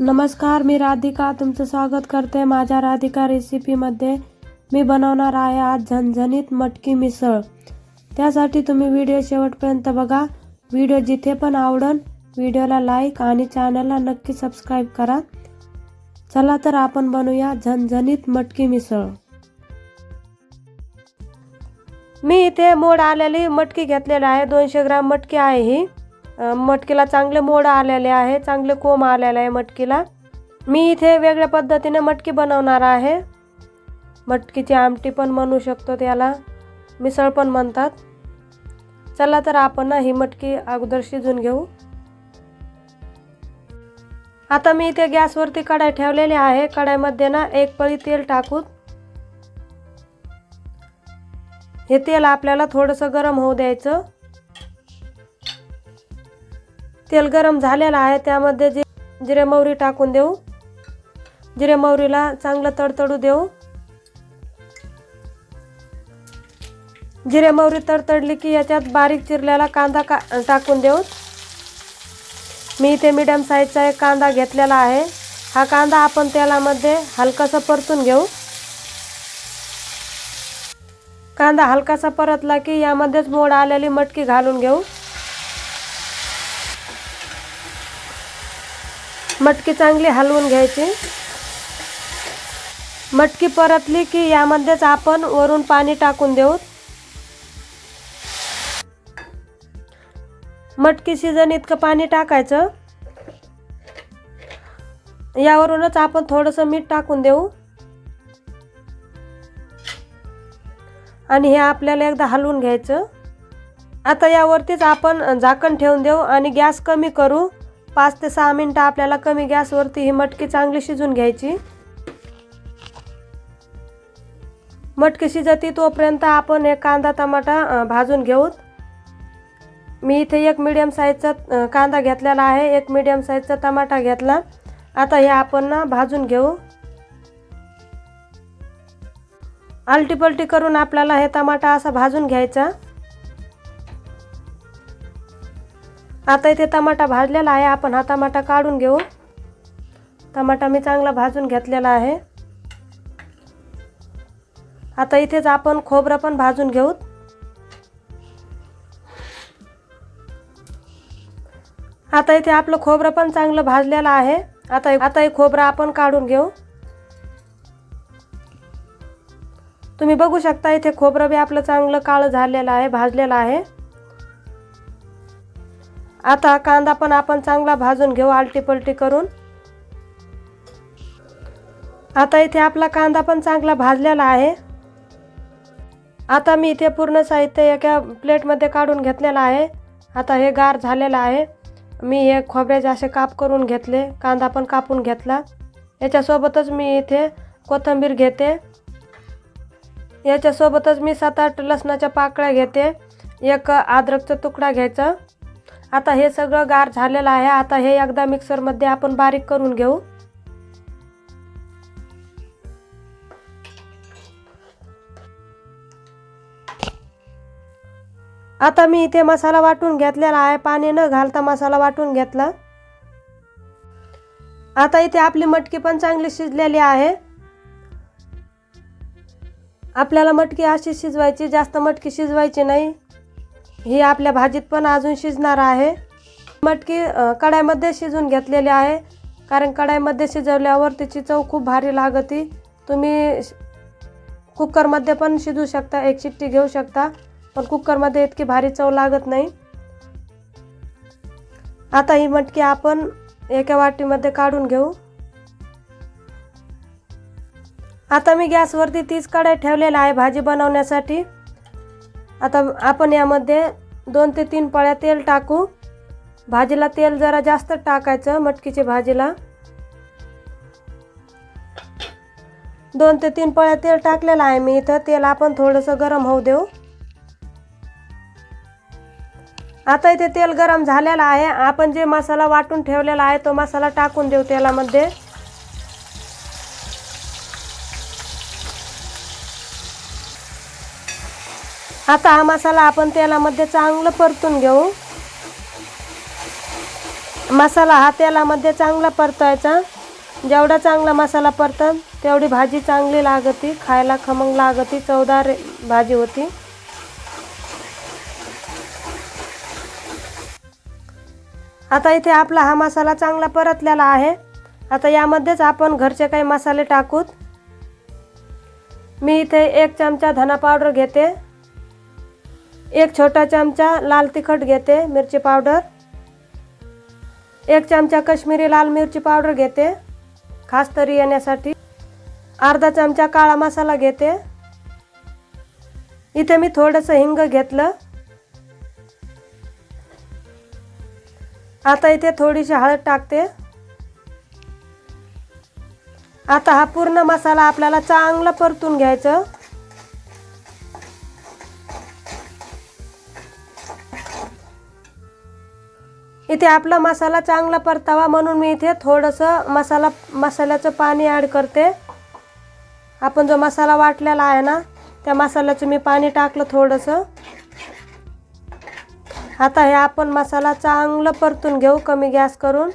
नमस्कार मी राधिका. तुमचं स्वागत करते माझ्या राधिका रेसिपीमध्ये मी बनवणार आहे आज झणझणीत मटकी मिसळ. त्यासाठी तुम्ही व्हिडिओ शेवटपर्यंत बघा. व्हिडिओ जिथे पण आवडन व्हिडिओला लाईक आणि चॅनलला नक्की सबस्क्राईब करा. चला तर आपण बनवूया झणझणीत मटकी मिसळ. मी इथे मोड आलेली मटकी घेतलेली आहे. दोनशे ग्राम मटकी आहे ही. मटकीला चांगले मोड आलेले आहे चांगले कोंब आलेले आहे मटकीला. मी इथे वेगळ्या पद्धतीने मटकी बनवणार आहे. मटकीची आमटी पण म्हणू शकतो त्याला. मिसळ पण म्हणतात. चला तर आपण ना ही मटकी अगोदर शिजून घेऊ. आता मी इथे गॅसवरती कढाई ठेवलेली आहे. कढाईमध्ये ना एक पळी तेल टाकून हे तेल आपल्याला थोडंसं गरम होऊ द्यायचं. तेल गरम झालेलं आहे त्यामध्ये जे जिरे मोहरी टाकून देऊ. जिरे मोहरीला चांगलं तडतडू देऊ. जिरे मोहरी तडतडली की याच्यात बारीक चिरलेला कांदा का टाकून देऊ. मी इथे मीडियम साईजचा एक कांदा घेतलेला आहे. हा कांदा आपण तेलामध्ये हलकासा परतून घेऊ. कांदा हलकासा परतला की यामध्येच मोड आलेली मटकी घालून घेऊ. मटकी चांगली हलवून घ्यायची. मटकी परतली की यामध्येच आपण वरून पाणी टाकून देऊ. मटकी शिजन इतकं पाणी टाकायचं. यावरूनच आपण थोडंसं मीठ टाकून देऊ. आणि हे आपल्याला एकदा हलवून घ्यायचं. आता यावरतीच आपण झाकण ठेवून देऊ आणि गॅस कमी करू. पाच ते सहा मिनटं आपल्याला कमी गॅसवरती ही मटकी चांगली शिजून घ्यायची. मटकी शिजती तोपर्यंत आपण एक कांदा टमाटा भाजून घेऊ. मी इथे एक मीडियम साईजचा कांदा घेतलेला आहे. एक मीडियम साईजचा टमाटा घेतला. आता हे आपण ना भाजून घेऊ. आलटीपलटी करून आपल्याला हे टमाटा असा भाजून घ्यायचा. आता इथे टमाटा भाजलेला आहे. आपण हा टमाटा काढून घेऊ. टमाटा मी चांगला भाजून घेतलेला आहे. आता इथेच आपण खोबरं पण भाजून घेऊ. आता इथे आपलं खोबरं पण चांगलं भाजलेलं आहे. आता आता हे खोबरं आपण काढून घेऊ. तुम्ही बघू शकता इथे खोबरं बी आपलं चांगलं काळं झालेलं आहे भाजलेलं आहे. आता कांदा पण आपण चांगला भाजून घेऊ आलटी पलटी करून. आता इथे आपला कांदा पण चांगला भाजलेला आहे. आता मी इथे पूर्ण साहित्य एका प्लेटमध्ये काढून घेतलेलं आहे. आता हे गार झालेलं आहे. मी हे खोबऱ्याचे असे काप करून घेतले कांदा पण कापून घेतला. याच्यासोबतच मी इथे कोथिंबीर घेते. याच्यासोबतच मी सात आठ लसणाच्या पाकळ्या घेते. एक अद्रकचा तुकडा घ्यायचा. आता हे सगळं गार झालेलं आहे. आता हे एकदा मिक्सरमध्ये आपण बारीक करून घेऊ. आता मी इथे मसाला वाटून घेतलेला आहे. पाणी न घालता मसाला वाटून घेतला. आता इथे आपली मटकी पण चांगली शिजलेली आहे. आपल्याला मटकी अशी शिजवायची जास्त मटकी शिजवायची नाही. ही आपल्या भाजीत पण अजून शिजणार आहे. मटकी कढाईमध्ये शिजून घेतलेली आहे. कारण कढाईमध्ये शिजवल्यावर तिची चव खूप भारी लागते. तुम्ही कुकरमध्ये पण शिजू शकता एक शिट्टी घेऊ शकता. पण कुकरमध्ये इतकी भारी चव लागत नाही. आता ही मटकी आपण एका वाटीमध्ये काढून घेऊ. आता मी गॅसवरती तीच कढाई ठेवलेला आहे भाजी बनवण्यासाठी. आता आपण यामध्ये दोन ते तीन पळ्या तेल टाकू. भाजीला तेल जरा जास्त टाकायचं मटकीच्या भाजीला. दोन ते तीन पळ्या तेल टाकलेलं आहे मी इथं. तेल आपण थोडंसं गरम होऊ देऊ. आता इथे तेल गरम झालेलं आहे. आपण जे मसाला वाटून ठेवलेला आहे तो मसाला टाकून देऊ तेलामध्ये. आता हा मसाला आपण तेलामध्ये चांगलं परतून घेऊ. मसाला हा तेलामध्ये चांगला परतायचा. जेवढा चांगला मसाला परतन तेवढी भाजी चांगली लागती खायला खमंग लागती चवदार भाजी होती. आता इथे आपला हा मसाला चांगला परतलेला आहे. आता यामध्येच आपण घरचे काही मसाले टाकूत. मी इथे एक चमचा धना पावडर घेते. एक छोटा चमचा लाल तिखट घेते मिरची पावडर. एक चमचा कश्मीरी लाल मिरची पावडर घेते खास तरी येण्यासाठी. अर्धा चमचा काळा मसाला घेते. इथे मी थोडंसं हिंग घेतलं. आता इथे थोडीशी हळद टाकते. आता हा पूर्ण मसाला आपल्याला चांगला परतून घ्यायचं. इथे आपला मसाला चांगला परतावा म्हणून मी इथे थोडंसं मसाला मसाल्याचं पाणी ॲड करते. आपण जो मसाला वाटलेला आहे ना त्या मसाल्याचं मी पाणी टाकलं थोडंसं. आता हे आपण मसाला चांगलं परतून घेऊ कमी गॅस करून.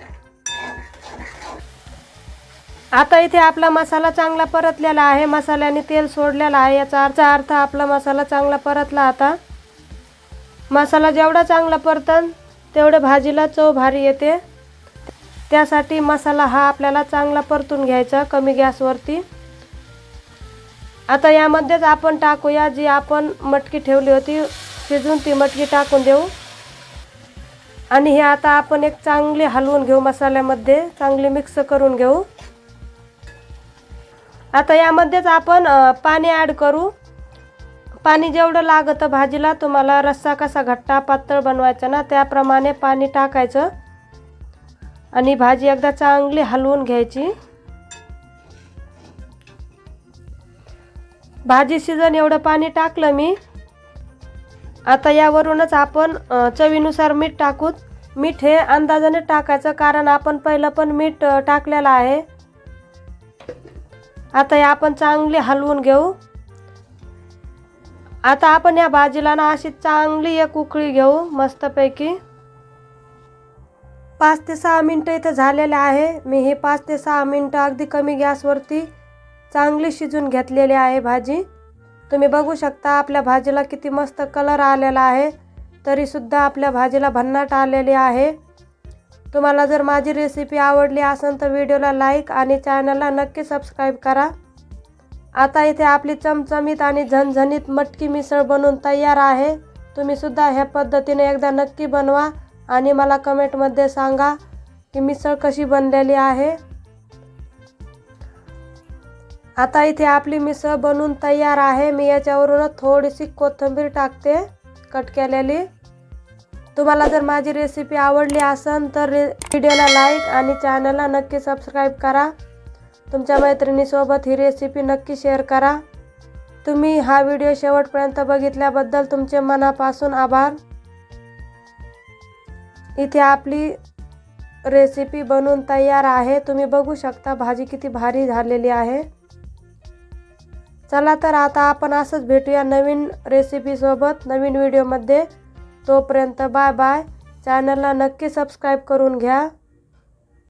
आता इथे आपला मसाला चांगला परतलेला आहे मसाल्याने तेल सोडलेला आहे. याचा अर्थ अर्थ आपला मसाला चांगला परतला आता. मसाला जेवढा चांगला परतन तेवढे भाजीला चव भारी येते. त्यासाठी मसाला हा आपल्याला चांगला परतून घ्यायचा कमी गॅसवरती. आता यामध्येच आपण टाकूया जी आपण मटकी ठेवली होती. शिजून ती मटकी टाकून देऊ. आणि हे आता आपण एक चांगली हलवून घेऊ मसाल्यामध्ये. चांगली मिक्स करून घेऊ. आता यामध्येच आपण पाणी ॲड करू. पाणी जेवढं लागतं भाजीला तुम्हाला रस्सा कसा घट्टा पातळ बनवायचा ना त्याप्रमाणे पाणी टाकायचं. आणि भाजी एकदा चांगली हलवून घ्यायची. भाजी शिजन एवढं पाणी टाकलं मी. आता यावरूनच आपण चवीनुसार मीठ टाकूत मीठ हे अंदाजाने टाकायचं कारण आपण पहिलं पण मीठ टाकलेलं आहे. आता हे आपण चांगली हलवून घेऊ. आता आपण या भाजीला ना अशी चांगली एक उकळी घेऊ मस्तपैकी. पाच ते सहा मिनटं इथं झालेले आहे. मी हे पाच ते सहा मिनटं अगदी कमी गॅसवरती चांगली शिजून घेतलेली आहे भाजी. तुम्ही बघू शकता आपल्या भाजीला किती मस्त कलर आलेला आहे. तरीसुद्धा आपल्या भाजीला भन्नाट आलेली आहे. तुम्हाला जर माझी रेसिपी आवडली असेल तर व्हिडिओला लाईक आणि चॅनलला नक्की सबस्क्राईब करा. आता इथे आपली चमचमीत आणि झणझणीत मटकी मिसळ बनवून तयार आहे. तुम्ही सुद्धा ह्या पद्धतीने एकदा नक्की बनवा आणि मला कमेंटमध्ये सांगा की मिसळ कशी बनलेली आहे. आता इथे आपली मिसळ बनवून तयार आहे. मी याच्यावरूनच थोडीशी कोथिंबीर टाकते कट केलेली. तुम्हाला जर माझी रेसिपी आवडली असेल तर रे व्हिडिओला लाईक आणि चॅनलला नक्की सबस्क्राईब करा. तुमच्या मैत्रिणीसोबत ही रेसिपी नक्की शेअर करा. तुम्ही हा व्हिडिओ शेवटपर्यंत बघितल्याबद्दल तुमचे मनापासून आभार. इथे आपली रेसिपी बनवून तयार आहे. तुम्ही बघू शकता भाजी किती भारी झालेली आहे. चला तर आता आपण असंच भेटूया नवीन रेसिपीसोबत नवीन व्हिडिओमध्ये तोपर्यंत बाय बाय चॅनलला नक्की सबस्क्राईब करून घ्या.